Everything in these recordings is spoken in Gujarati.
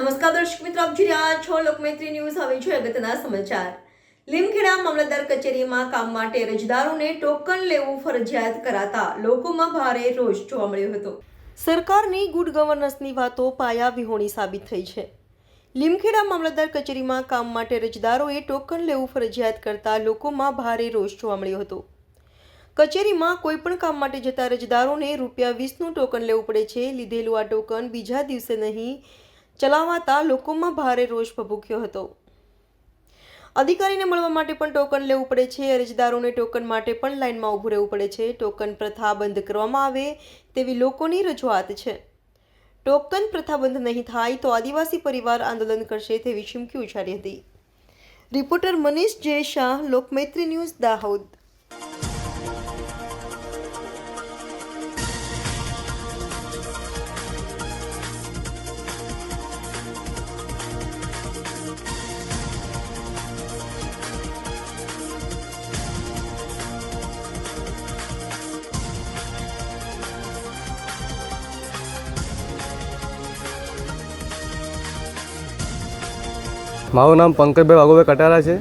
નમસ્કાર દર્શક મિત્રો, આપ જોઈ રહ્યા છો લોકમૈત્રી ન્યૂઝ. હવે છે અગત્યના સમાચાર. લીમખેડા મામલતદાર કચેરીમાં કામ માટે અરજદારોને ટોકન લેવું ફરજિયાત કરાતા લોકોમાં ભારે રોષ જોવા મળ્યો હતો. સરકારની ગુડ ગવર્નન્સની વાતો પાયા વિહોણી સાબિત થઈ છે. લીમખેડા મામલતદાર કચેરીમાં કામ માટે અરજદારોએ ટોકન લેવું ફરજિયાત કરતા લોકોમાં ભારે રોષ જોવા મળ્યો હતો. કચેરીમાં કોઈપણ કામ માટે જતા અરજદારોને રૂપિયા વીસનું ટોકન લેવું પડે છે. લીધેલું આ ટોકન બીજા દિવસે નહીં, ચલાવાતા લોકોમાં ભારે રોષ ભભૂક્યો હતો. અધિકારીને મળવા માટે પણ ટોકન લેવું પડે છે. અરજદારોને ટોકન માટે પણ લાઇનમાં ઊભું રહેવું પડે છે. ટોકન પ્રથા બંધ કરવામાં આવે તેવી લોકોની રજૂઆત છે. ટોકન પ્રથા બંધ નહીં થાય તો આદિવાસી પરિવાર આંદોલન કરશે તેવી ચીમકી ઉચ્ચારી હતી. Reporter Manish Jay Shah Lokmaitri news Dahod. મારું નામ પંકજભાઈ વાઘુભાઈ કટારા છે.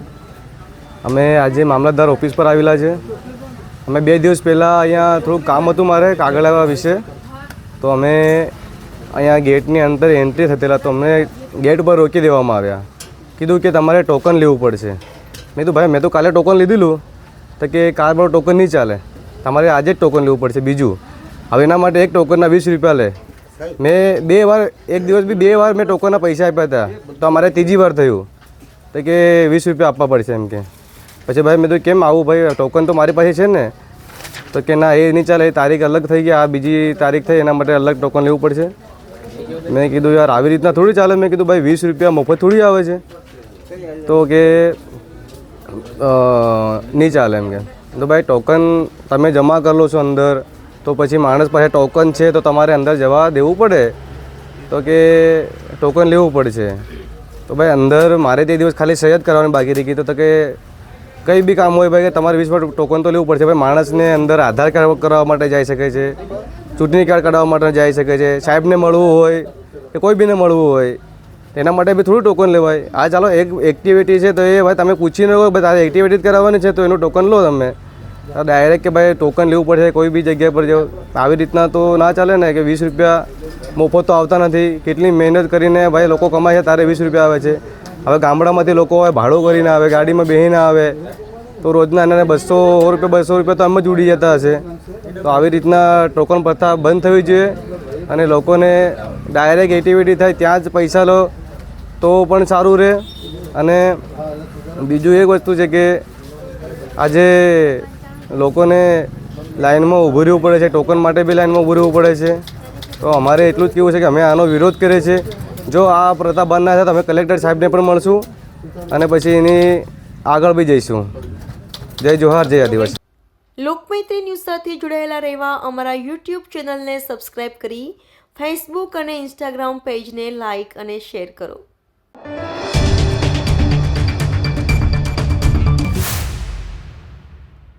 અમે આજે મામલતદાર ઓફિસ પર આવેલા છે. અમે બે દિવસ પહેલાં અહીંયા થોડુંક કામ હતું મારે કાગળ આવવા વિશે. તો અમે અહીંયા ગેટની અંદર એન્ટ્રી થતેલા, તો અમને ગેટ પર રોકી દેવામાં આવ્યા. કીધું કે તમારે ટોકન લેવું પડશે. મેં તો ભાઈ, મેં તો કાલે ટોકન લીધેલું. તો કે કાર પર ટોકન નહીં ચાલે. તમારે આજે જ ટોકન લેવું પડશે બીજું. હવે એના માટે એક ટોકનના વીસ રૂપિયા લે. મેં બે વાર, એક દિવસ બી બે વાર મેં ટોકનના પૈસા આપ્યા હતા. તો અમારે ત્રીજી વાર થયું. તો કે વીસ રૂપિયા આપવા પડશે એમ કે. પછી ભાઈ મેં તો કેમ આવું ભાઈ, ટોકન તો મારી પાસે છે ને. તો કે ના, એ નહીં ચાલે, એ તારીખ અલગ થઈ ગઈ, આ બીજી તારીખ થઈ, એના માટે અલગ ટોકન લેવું પડશે. મેં કીધું, યાર, આવી રીતના થોડી ચાલે. મેં કીધું, ભાઈ, વીસ રૂપિયા મફત થોડી આવે છે. તો કે નહીં ચાલે એમ કે. તો ભાઈ, ટોકન તમે જમા કરો છો અંદર. તો પછી માણસ પાસે ટોકન છે તો તમારે અંદર જવા દેવું પડે? તો કે ટોકન લેવું પડશે? તો ભાઈ અંદર મારે તે દિવસ ખાલી સહી જ કરવાની બાકી રહી તો કે કંઈ બી કામ હોય ભાઈ કે તમારે વીસ ટોકન તો લેવું પડશે. ભાઈ માણસને અંદર આધાર કાર્ડ કરાવવા માટે જઈ શકે છે, ચૂંટણી કાર્ડ કઢાવવા માટે જઈ શકે છે, સાહેબને મળવું હોય કે કોઈ બીને મળવું હોય એના માટે બી થોડું ટોકન લેવાય. આ ચાલો એક એક્ટિવિટી છે તો એ ભાઈ તમે પૂછીને ભાઈ તારે એક્ટિવિટી જ કરાવવાની છે તો એનું ટોકન લો તમે. ડાયરેક્ટ કે ભાઈ ટોકન લેવું પડશે કોઈ બી જગ્યા પર જાઓ આવી રીતના તો ના ચાલે ને કે વીસ રૂપિયા મફત તો આવતા નથી. કેટલી મહેનત કરીને ભાઈ લોકો કમાય છે તારે વીસ રૂપિયા આવે છે. હવે ગામડામાંથી લોકો હવે ભાડું કરીને આવે, ગાડીમાં બેહીને આવે, તો રોજના એને બસો રૂપિયા બસો રૂપિયા તો એમ જ ઉડી જતા હશે. તો આવી રીતના ટોકન પ્રથા બંધ થવી જોઈએ અને લોકોને ડાયરેક્ટ એક્ટિવિટી થાય ત્યાં જ પૈસા લો, તો પણ સારું રહે. અને બીજું એક વસ્તુ છે કે આજે લોકોને લાઇનમાં ઊભું રહેવું પડે છે, ટોકન માટે બી લાઇનમાં ઊભું રહેવું પડે છે. તો અમારે એટલું જ કહેવું છે કે અમે આનો વિરોધ કરીએ છીએ. જો આ પ્રથા બંધ ના થાય તો અમે કલેક્ટર સાહેબને પણ મળશું અને પછી એની આગળ બી જઈશું. જય જોહાર, જય આદિવાસી. લોકમૈત્રી ન્યૂઝ સાથે જોડાયેલા રહેવા અમારા યુટ્યુબ ચેનલને સબસ્ક્રાઇબ કરી, ફેસબુક અને ઇન્સ્ટાગ્રામ પેજને લાઇક અને શેર કરો.